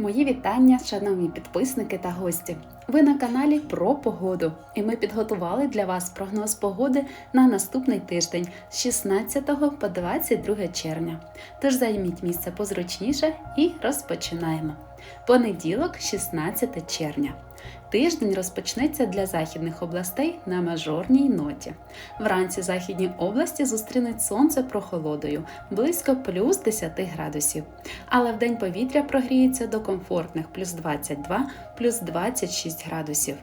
Мої вітання, шановні підписники та гості. Ви на каналі про погоду, і ми підготували для вас прогноз погоди на наступний тиждень з 16 по 22 червня. Тож займіть місце позручніше і розпочинаємо. Понеділок, 16 червня. Тиждень розпочнеться для західних областей на мажорній ноті. Вранці західні області зустрінуть сонце прохолодою близько плюс 10 градусів. Але вдень повітря прогріється до комфортних плюс 22, плюс 26 градусів.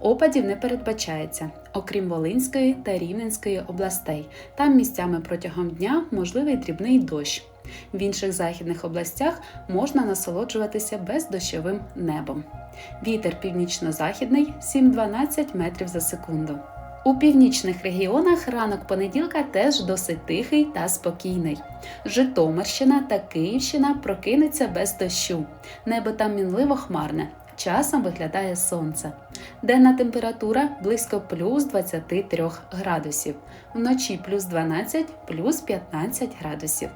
Опадів не передбачається, окрім Волинської та Рівненської областей. Там місцями протягом дня можливий дрібний дощ. В інших західних областях можна насолоджуватися бездощовим небом. Вітер північно-західний 7-12 метрів за секунду. У північних регіонах ранок понеділка теж досить тихий та спокійний. Житомирщина та Київщина прокинеться без дощу. Небо там мінливо хмарне. Часом виглядає сонце. Денна температура близько плюс 23 градусів, вночі плюс 12, плюс 15 градусів.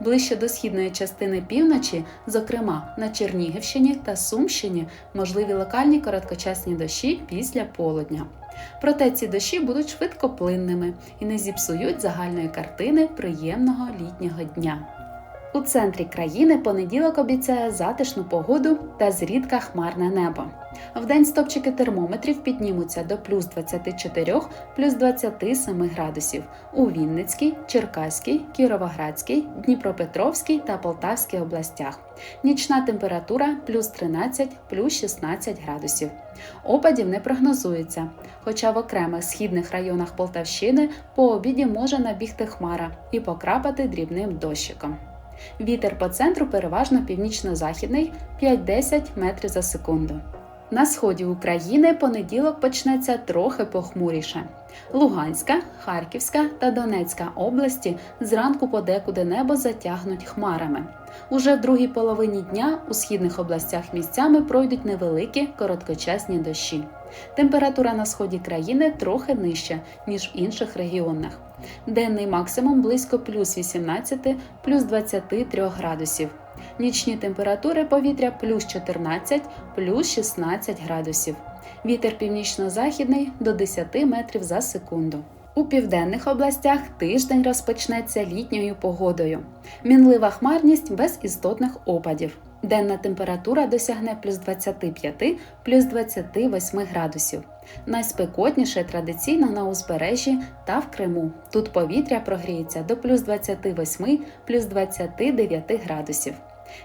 Ближче до східної частини півночі, зокрема на Чернігівщині та Сумщині, можливі локальні короткочасні дощі після полудня. Проте ці дощі будуть швидкоплинними і не зіпсують загальної картини приємного літнього дня. У центрі країни понеділок обіцяє затишну погоду та зрідка хмарне небо. Вдень стопчики термометрів піднімуться до плюс 24, плюс 27 градусів у Вінницькій, Черкаській, Кіровоградській, Дніпропетровській та Полтавській областях. Нічна температура плюс 13, плюс 16 градусів. Опадів не прогнозується, хоча в окремих східних районах Полтавщини по обіді може набігти хмара і покрапати дрібним дощиком. Вітер по центру переважно північно-західний 5-10 метрів за секунду. На сході України понеділок почнеться трохи похмуріше. Луганська, Харківська та Донецька області зранку подекуди небо затягнуть хмарами. Уже в другій половині дня у східних областях місцями пройдуть невеликі короткочасні дощі. Температура на сході країни трохи нижча, ніж в інших регіонах. Денний максимум близько плюс 18, плюс 23 градусів. Нічні температури повітря плюс 14, плюс 16 градусів. Вітер північно-західний до 10 метрів за секунду. У південних областях тиждень розпочнеться літньою погодою. Мінлива хмарність без істотних опадів. Денна температура досягне плюс 25, плюс 28 градусів. Найспекотніше традиційно на узбережжі та в Криму. Тут повітря прогріється до плюс 28, плюс 29 градусів.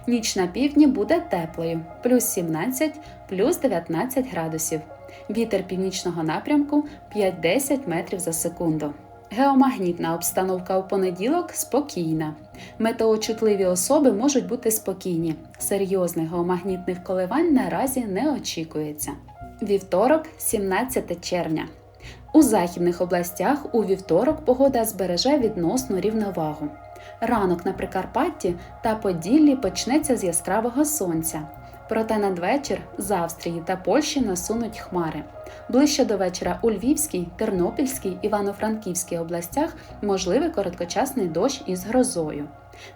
Ніч на півдні буде теплою плюс 17, плюс 19 градусів. Вітер північного напрямку 5-10 метрів за секунду. Геомагнітна обстановка у понеділок спокійна. Метеочутливі особи можуть бути спокійні. Серйозних геомагнітних коливань наразі не очікується. Вівторок, 17 червня. У західних областях у вівторок погода збереже відносну рівновагу. Ранок на Прикарпатті та Поділлі почнеться з яскравого сонця. Проте надвечір з Австрії та Польщі насунуть хмари. Ближче до вечора у Львівській, Тернопільській, Івано-Франківській областях можливий короткочасний дощ із грозою.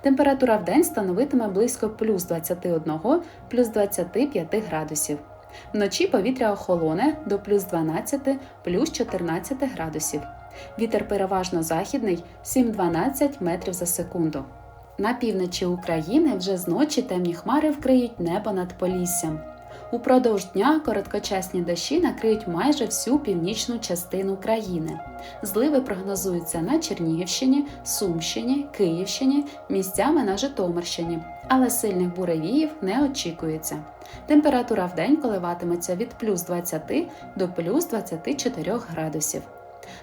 Температура в день становитиме близько плюс 21, плюс 25 градусів. Вночі повітря охолоне до плюс 12, плюс 14 градусів. Вітер переважно західний 7-12 метрів за секунду. На півночі України вже зночі темні хмари вкриють небо над Поліссям. Упродовж дня короткочасні дощі накриють майже всю північну частину країни. Зливи прогнозуються на Чернігівщині, Сумщині, Київщині, місцями на Житомирщині, але сильних буревіїв не очікується. Температура в день коливатиметься від плюс 20 до плюс 24 градусів.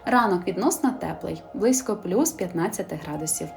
Ранок відносно теплий, близько плюс 15 градусів.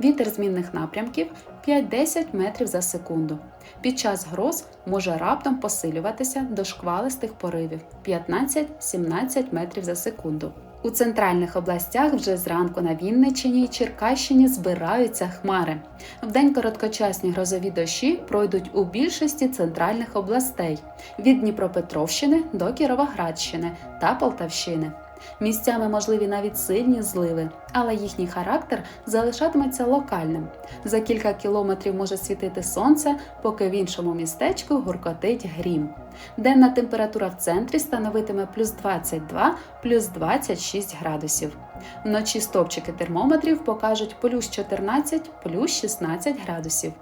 Вітер змінних напрямків 5-10 метрів за секунду. Під час гроз може раптом посилюватися до шквалистих поривів 15-17 метрів за секунду. У центральних областях вже зранку на Вінниччині і Черкащині збираються хмари. Вдень короткочасні грозові дощі пройдуть у більшості центральних областей від Дніпропетровщини до Кіровоградщини та Полтавщини. Місцями можливі навіть сильні зливи, але їхній характер залишатиметься локальним. За кілька кілометрів може світити сонце, поки в іншому містечку гуркотить грім. Денна температура в центрі становитиме плюс 22, плюс 26 градусів. Вночі стопчики термометрів покажуть плюс 14, плюс 16 градусів.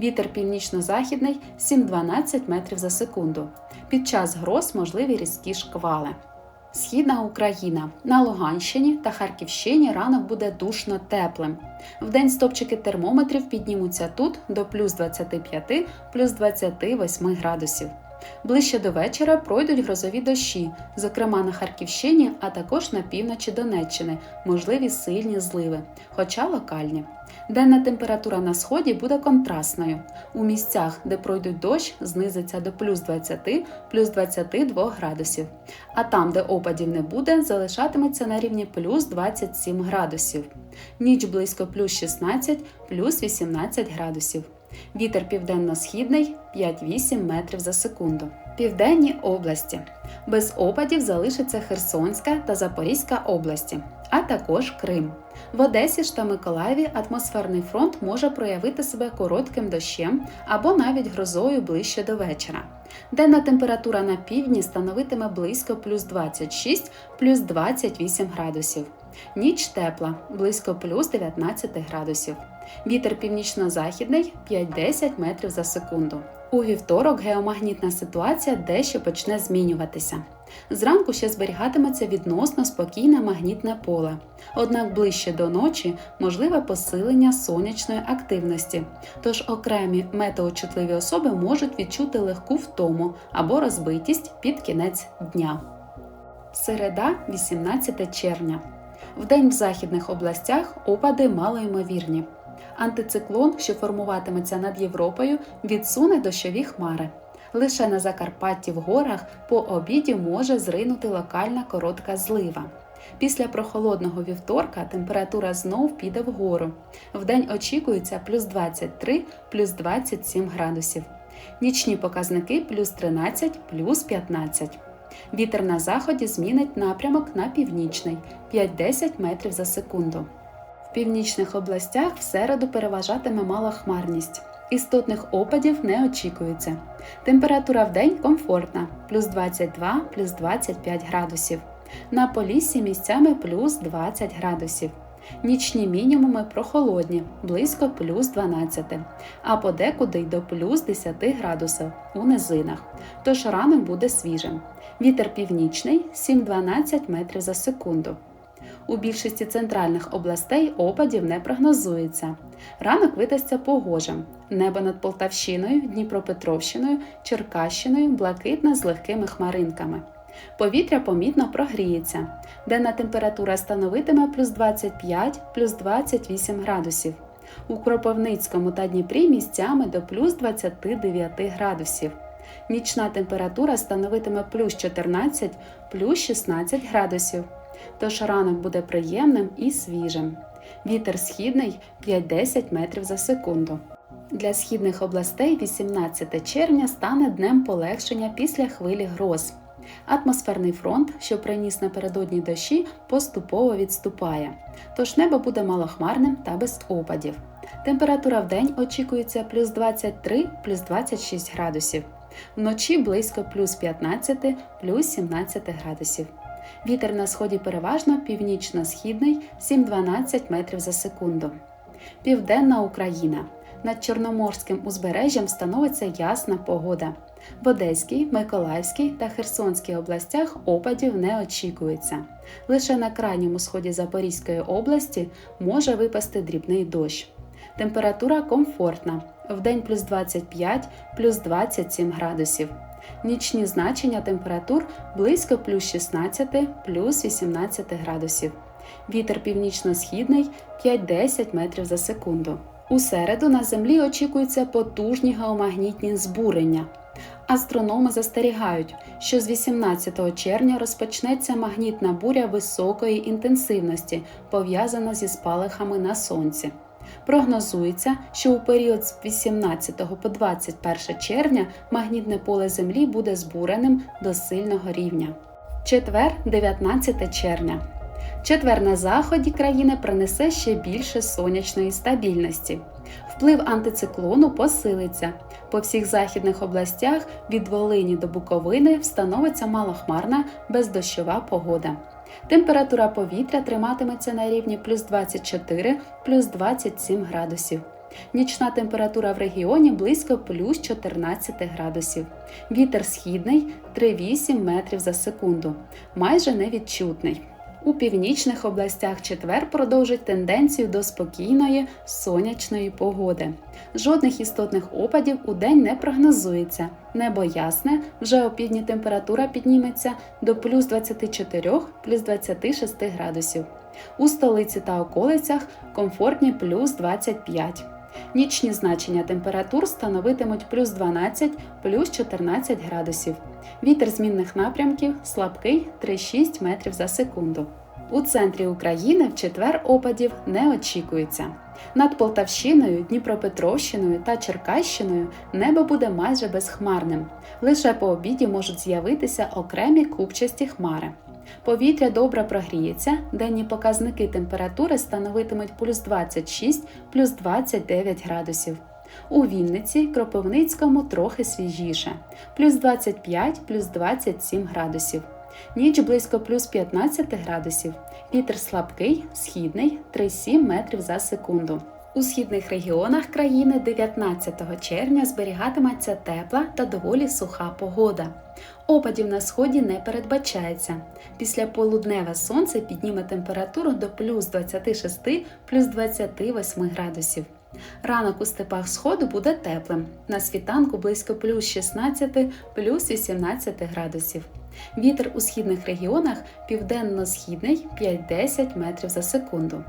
Вітер північно-західний 7-12 метрів за секунду. Під час гроз можливі різкі шквали. Східна Україна на Луганщині та Харківщині ранок буде душно теплим. Вдень стопчики термометрів піднімуться тут до плюс 25, плюс 28 градусів. Ближче до вечора пройдуть грозові дощі, зокрема на Харківщині, а також на півночі Донеччини, можливі сильні зливи, хоча локальні. Денна температура на сході буде контрастною. У місцях, де пройдуть дощ, знизиться до плюс 20, плюс 22 градусів. А там, де опадів не буде, залишатиметься на рівні плюс 27 градусів. Ніч близько плюс 16, плюс 18 градусів. Вітер південно-східний 5-8 метрів за секунду. Південні області. Без опадів залишиться Херсонська та Запорізька області, а також Крим. В Одесі ж та Миколаєві атмосферний фронт може проявити себе коротким дощем або навіть грозою ближче до вечора. Денна температура на півдні становитиме близько плюс 26, плюс 28 градусів. Ніч тепла, близько плюс 19 градусів. Вітер північно-західний 5-10 метрів за секунду. У вівторок геомагнітна ситуація дещо почне змінюватися. Зранку ще зберігатиметься відносно спокійне магнітне поле, однак ближче до ночі можливе посилення сонячної активності, тож окремі метеочутливі особи можуть відчути легку втому або розбитість під кінець дня. Середа, 18 червня. Вдень в західних областях опади малоймовірні. Антициклон, що формуватиметься над Європою, відсуне дощові хмари. Лише на Закарпатті в горах по обіді може зринути локальна коротка злива. Після прохолодного вівторка температура знов піде вгору. Вдень очікується плюс 23, плюс 27 градусів. Нічні показники плюс 13, плюс 15. Вітер на заході змінить напрямок на північний 5-10 метрів за секунду. В північних областях в середу переважатиме мала хмарність. Істотних опадів не очікується. Температура в день комфортна плюс 22, плюс 25 градусів. На поліссі місцями плюс 20 градусів. Нічні мінімуми прохолодні, близько плюс 12, а подекуди й до плюс 10 градусів у низинах. Тож ранок буде свіжим. Вітер північний 7-12 метрів за секунду. У більшості центральних областей опадів не прогнозується. Ранок видасться погожим. Небо над Полтавщиною, Дніпропетровщиною, Черкащиною блакитне з легкими хмаринками. Повітря помітно прогріється. Денна температура становитиме плюс 25 плюс 28 градусів. У Кропивницькому та Дніпрі місцями до плюс 29 градусів. Нічна температура становитиме плюс 14 плюс 16 градусів. Тож ранок буде приємним і свіжим. Вітер східний 5-10 метрів за секунду. Для східних областей 18 червня стане днем полегшення після хвилі гроз. Атмосферний фронт, що приніс напередодні дощі, поступово відступає, тож небо буде малохмарним та без опадів. Температура в день очікується плюс 23 плюс 26 градусів, вночі близько плюс 15 плюс 17 градусів. Вітер на сході переважно північно-східний 7-12 метрів за секунду. Південна Україна. Над Чорноморським узбережжям становиться ясна погода. В Одеській, Миколаївській та Херсонській областях опадів не очікується. Лише на крайньому сході Запорізької області може випасти дрібний дощ. Температура комфортна. Вдень плюс 25, плюс 27 градусів. Нічні значення температур близько плюс 16, плюс 18 градусів. Вітер північно-східний 5-10 метрів за секунду. У середу на землі очікуються потужні геомагнітні збурення. Астрономи застерігають, що з 18 червня розпочнеться магнітна буря високої інтенсивності, пов'язана зі спалахами на сонці. Прогнозується, що у період з 18 по 21 червня магнітне поле Землі буде збуреним до сильного рівня. Четвер, 19 червня. Четвер на заході країни принесе ще більше сонячної стабільності. Вплив антициклону посилиться. По всіх західних областях від Волині до Буковини встановиться малохмарна бездощова погода. Температура повітря триматиметься на рівні плюс 24 плюс 27 градусів. Нічна температура в регіоні близько плюс 14 градусів. Вітер східний 3,8 метрів за секунду, майже невідчутний. У північних областях четвер продовжить тенденцію до спокійної сонячної погоди. Жодних істотних опадів у день не прогнозується. Небо ясне, вже опівдні температура підніметься до плюс 24 плюс 26 градусів. У столиці та околицях комфортні плюс 25. Нічні значення температур становитимуть плюс 12 плюс 14 градусів. Вітер змінних напрямків слабкий 3-6 метрів за секунду. У центрі України в четвер опадів не очікується. Над Полтавщиною, Дніпропетровщиною та Черкащиною небо буде майже безхмарним. Лише по обіді можуть з'явитися окремі купчасті хмари. Повітря добре прогріється, денні показники температури становитимуть плюс 26 плюс 29 градусів. У Вінниці, Кропивницькому трохи свіжіше, плюс 25 плюс 27 градусів. Ніч близько плюс 15 градусів. Вітер слабкий, східний 3,7 метрів за секунду. У східних регіонах країни 19 червня зберігатиметься тепла та доволі суха погода. Опадів на сході не передбачається. Після полудневе сонце підніме температуру до плюс 26 плюс 28 градусів. Ранок у степах сходу буде теплим. На світанку близько плюс 16 плюс 18 градусів. Вітер у східних регіонах південно-східний 5-10 метрів за секунду.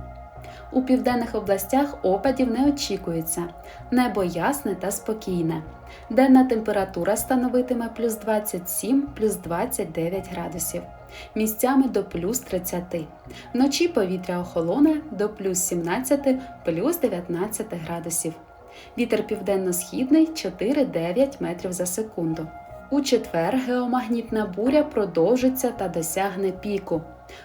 У південних областях опадів не очікується. Небо ясне та спокійне. Денна температура становитиме плюс 27 плюс 29 градусів, місцями до плюс 30. Вночі повітря охолоне до плюс 17 плюс 19 градусів. Вітер південно-східний 4-9 метрів за секунду. У четвер геомагнітна буря продовжиться та досягне піку.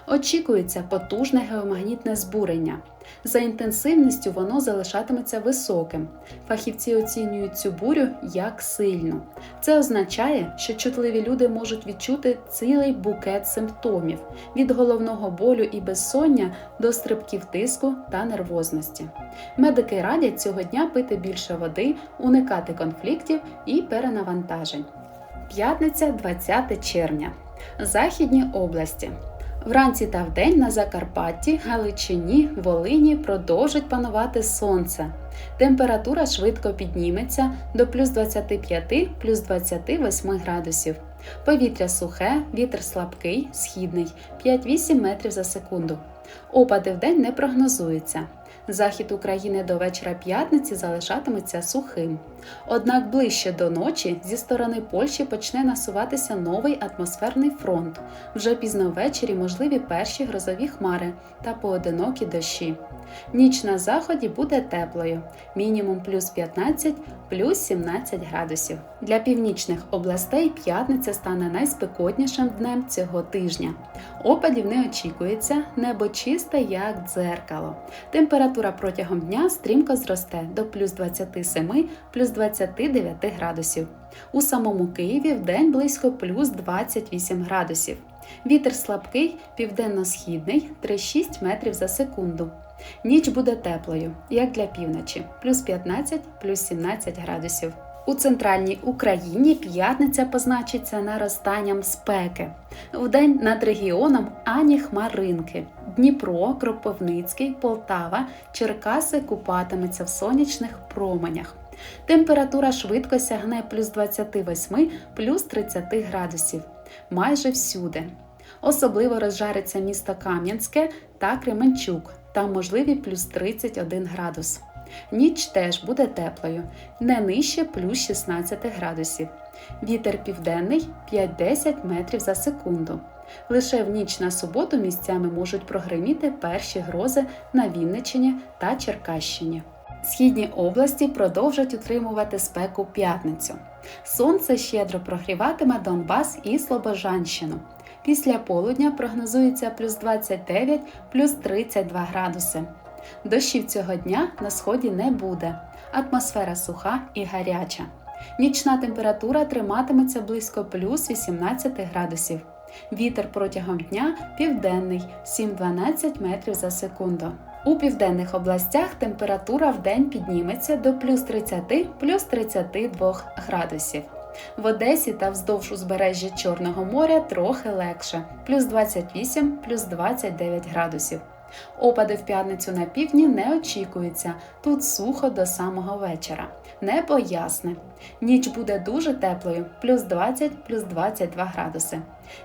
Очікується потужне геомагнітне збурення. За інтенсивністю воно залишатиметься високим. Фахівці оцінюють цю бурю як сильну. Це означає, що чутливі люди можуть відчути цілий букет симптомів від головного болю і безсоння до стрибків тиску та нервозності. Медики радять цього дня пити більше води, уникати конфліктів і перенавантажень. П'ятниця 20 червня. Західні області. Вранці та вдень на Закарпатті, Галичині, Волині продовжить панувати сонце. Температура швидко підніметься до плюс 25 плюс 28 градусів. Повітря сухе, вітер слабкий, східний 5-8 метрів за секунду. Опади в день не прогнозуються. Захід України до вечора п'ятниці залишатиметься сухим. Однак ближче до ночі зі сторони Польщі почне насуватися новий атмосферний фронт. Вже пізно ввечері можливі перші грозові хмари та поодинокі дощі. Ніч на заході буде теплою, мінімум плюс 15, плюс 17 градусів. Для північних областей п'ятниця стане найспекотнішим днем цього тижня. Опадів не очікується, небо чисте, як дзеркало. Температура протягом дня стрімко зросте до плюс 27, плюс 29 градусів. У самому Києві в день близько плюс 28 градусів. Вітер слабкий, південно-східний 3-6 метрів за секунду. Ніч буде теплою, як для півночі, плюс 15, плюс 17 градусів. У центральній Україні п'ятниця позначиться наростанням спеки. Вдень над регіоном ані хмаринки. Дніпро, Кропивницький, Полтава, Черкаси купатиметься в сонячних променях. Температура швидко сягне плюс 28 плюс 30 градусів. Майже всюди. Особливо розжариться місто Кам'янське та Кременчук, там можливі плюс 31 градус. Ніч теж буде теплою, не нижче плюс 16 градусів. Вітер південний 5-10 метрів за секунду. Лише в ніч на суботу місцями можуть прогриміти перші грози на Вінниччині та Черкащині. Східні області продовжать утримувати спеку п'ятницю. Сонце щедро прогріватиме Донбас і Слобожанщину. Після полудня прогнозується плюс 29, плюс 32 градуси. Дощів цього дня на сході не буде. Атмосфера суха і гаряча. Нічна температура триматиметься близько плюс 18 градусів. Вітер протягом дня південний 7-12 метрів за секунду. У південних областях температура в день підніметься до плюс 30 плюс 32 градусів. В Одесі та вздовж узбережжя Чорного моря трохи легше плюс 28 плюс 29 градусів. Опади в п'ятницю на півдні не очікуються. Тут сухо до самого вечора. Небо ясне. Ніч буде дуже теплою плюс 20 плюс 22 градуси.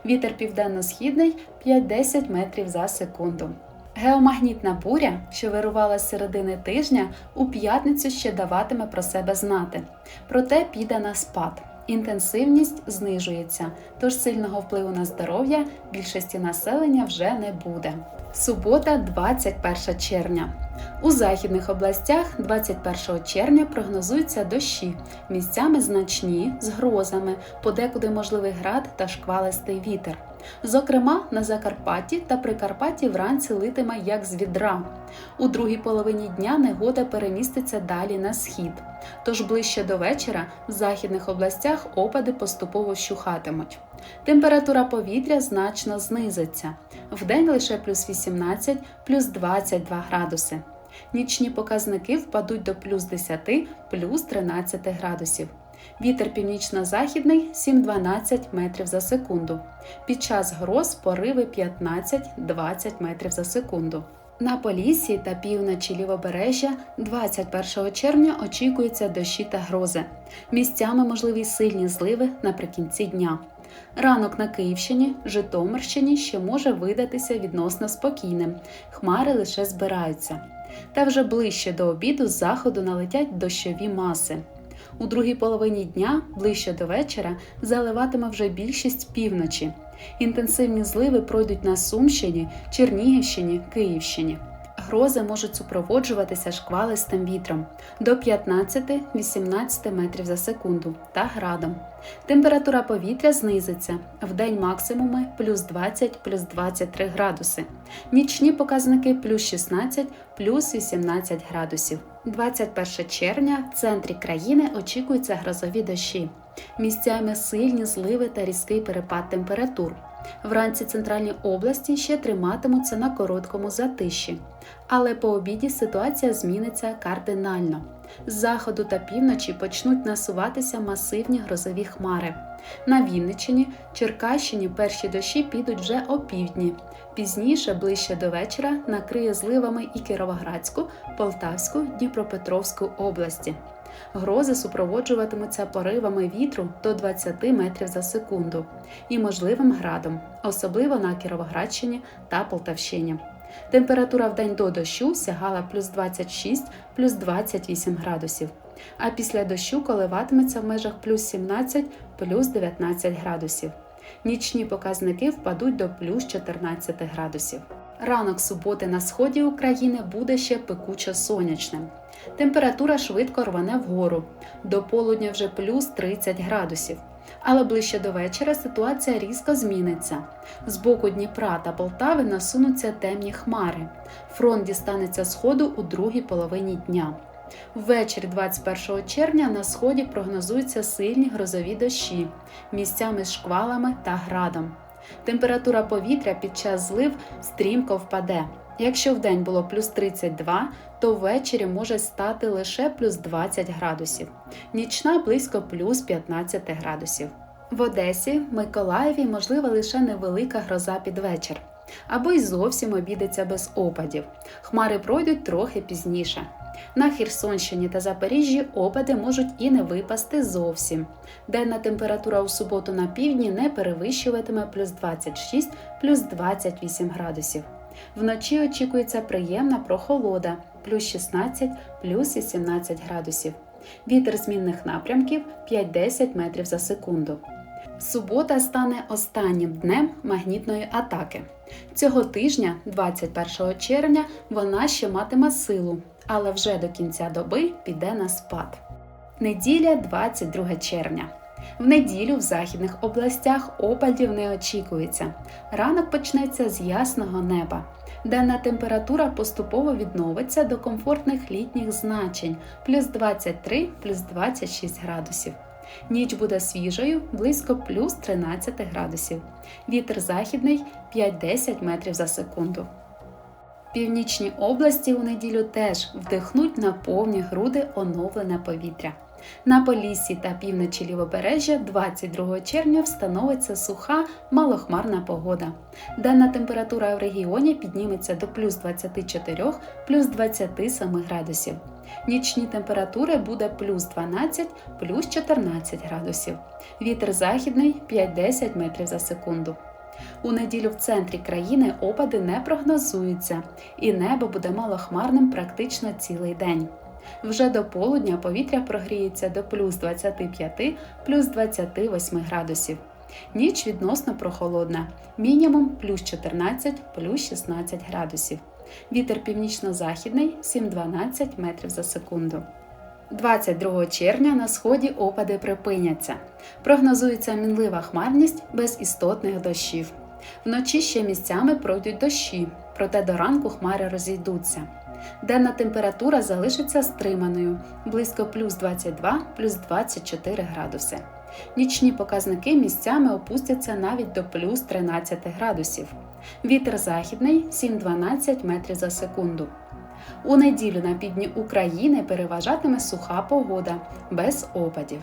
Вітер південно-східний 5-10 метрів за секунду. Геомагнітна буря, що вирувала з середини тижня, у п'ятницю ще даватиме про себе знати. Проте піде на спад. Інтенсивність знижується, тож сильного впливу на здоров'я більшості населення вже не буде. Субота, 21 червня. У західних областях 21 червня прогнозуються дощі, місцями значні з грозами, подекуди можливий град та шквалистий вітер. Зокрема, на Закарпатті та Прикарпатті вранці литиме як з відра. У другій половині дня негода переміститься далі на схід. Тож ближче до вечора в західних областях опади поступово щухатимуть. Температура повітря значно знизиться. Вдень лише плюс 18, плюс 22 градуси. Нічні показники впадуть до плюс 10, плюс 13 градусів. Вітер північно-західний 7-12 метрів за секунду. Під час гроз пориви 15-20 метрів за секунду. На Поліссі та півночі лівобережжя 21 червня очікуються дощі та грози. Місцями можливі сильні зливи наприкінці дня. Ранок на Київщині, Житомирщині ще може видатися відносно спокійним. Хмари лише збираються. Та вже ближче до обіду з заходу налетять дощові маси. У другій половині дня, ближче до вечора, заливатиме вже більшість півночі. Інтенсивні зливи пройдуть на Сумщині, Чернігівщині, Київщині. Грози можуть супроводжуватися шквалистим вітром до 15-18 метрів за секунду та градом. Температура повітря знизиться в день максимуми плюс 20 плюс 23 градуси. Нічні показники плюс 16 плюс 18 градусів. 21 червня в центрі країни очікуються грозові дощі. Місцями сильні зливи та різкий перепад температур. Вранці центральні області ще триматимуться на короткому затиші, але по обіді ситуація зміниться кардинально. З заходу та півночі почнуть насуватися масивні грозові хмари. На Вінниччині, Черкащині перші дощі підуть вже опівдні. Пізніше, ближче до вечора, накриє зливами і Кіровоградську, Полтавську, Дніпропетровську області. Грози супроводжуватимуться поривами вітру до 20 метрів за секунду і можливим градом, особливо на Кіровоградщині та Полтавщині. Температура в день до дощу сягала плюс 26 плюс 28 градусів, а після дощу коливатиметься в межах плюс 17 плюс 19 градусів. Нічні показники впадуть до плюс 14 градусів. Ранок суботи на сході України буде ще пекучо сонячним. Температура швидко рване вгору, до полудня вже плюс 30 градусів. Але ближче до вечора ситуація різко зміниться. З боку Дніпра та Полтави насунуться темні хмари. Фронт дістанеться сходу у другій половині дня. Ввечері 21 червня на сході прогнозуються сильні грозові дощі, місцями з шквалами та градом. Температура повітря під час злив стрімко впаде. Якщо в день було плюс 32, то ввечері може стати лише плюс 20 градусів, нічна близько плюс 15 градусів. В Одесі, Миколаєві можлива лише невелика гроза під вечір, або й зовсім обідеться без опадів. Хмари пройдуть трохи пізніше. На Херсонщині та Запоріжжі опади можуть і не випасти зовсім. Денна температура у суботу на півдні не перевищуватиме плюс 26 плюс 28 градусів. Вночі очікується приємна прохолода плюс 16 плюс 18 градусів. Вітер змінних напрямків 5-10 метрів за секунду. Субота стане останнім днем магнітної атаки. Цього тижня, 21 червня, вона ще матиме силу, але вже до кінця доби піде на спад. Неділя 22 червня. В неділю в західних областях опадів не очікується. Ранок почнеться з ясного неба. Денна температура поступово відновиться до комфортних літніх значень плюс 23 плюс 26 градусів. Ніч буде свіжою близько плюс 13 градусів. Вітер західний 5-10 метрів за секунду. Північні області у неділю теж вдихнуть на повні груди оновлене повітря. На Поліссі та півночі лівобережжя 22 червня встановиться суха малохмарна погода. Денна температура в регіоні підніметься до плюс 24 плюс 27 градусів. Нічні температури буде плюс 12 плюс 14 градусів. Вітер західний 5-10 метрів за секунду. У неділю в центрі країни опади не прогнозуються, і небо буде малохмарним практично цілий день. Вже до полудня повітря прогріється до плюс 25 плюс 28 градусів. Ніч відносно прохолодна, мінімум плюс 14 плюс 16 градусів. Вітер північно-західний 7-12 метрів за секунду. 22 червня на сході опади припиняться. Прогнозується мінлива хмарність без істотних дощів. Вночі ще місцями пройдуть дощі, проте до ранку хмари розійдуться. Денна температура залишиться стриманою близько плюс 22 плюс 24 градуси. Нічні показники місцями опустяться навіть до плюс 13 градусів. Вітер західний 7-12 метрів за секунду. У неділю на півдні України переважатиме суха погода без опадів.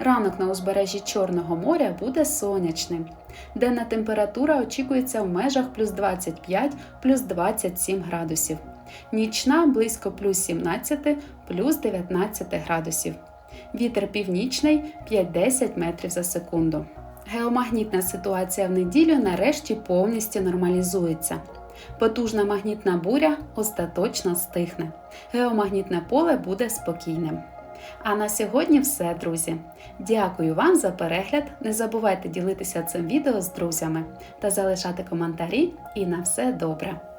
Ранок на узбережжі Чорного моря буде сонячним. Денна температура очікується в межах плюс 25 плюс 27 градусів. Нічна близько плюс 17 плюс 19 градусів. Вітер північний 5-10 метрів за секунду. Геомагнітна ситуація в неділю нарешті повністю нормалізується. Потужна магнітна буря остаточно стихне. Геомагнітне поле буде спокійним. А на сьогодні все, друзі. Дякую вам за перегляд. Не забувайте ділитися цим відео з друзями та залишати коментарі. І на все добре!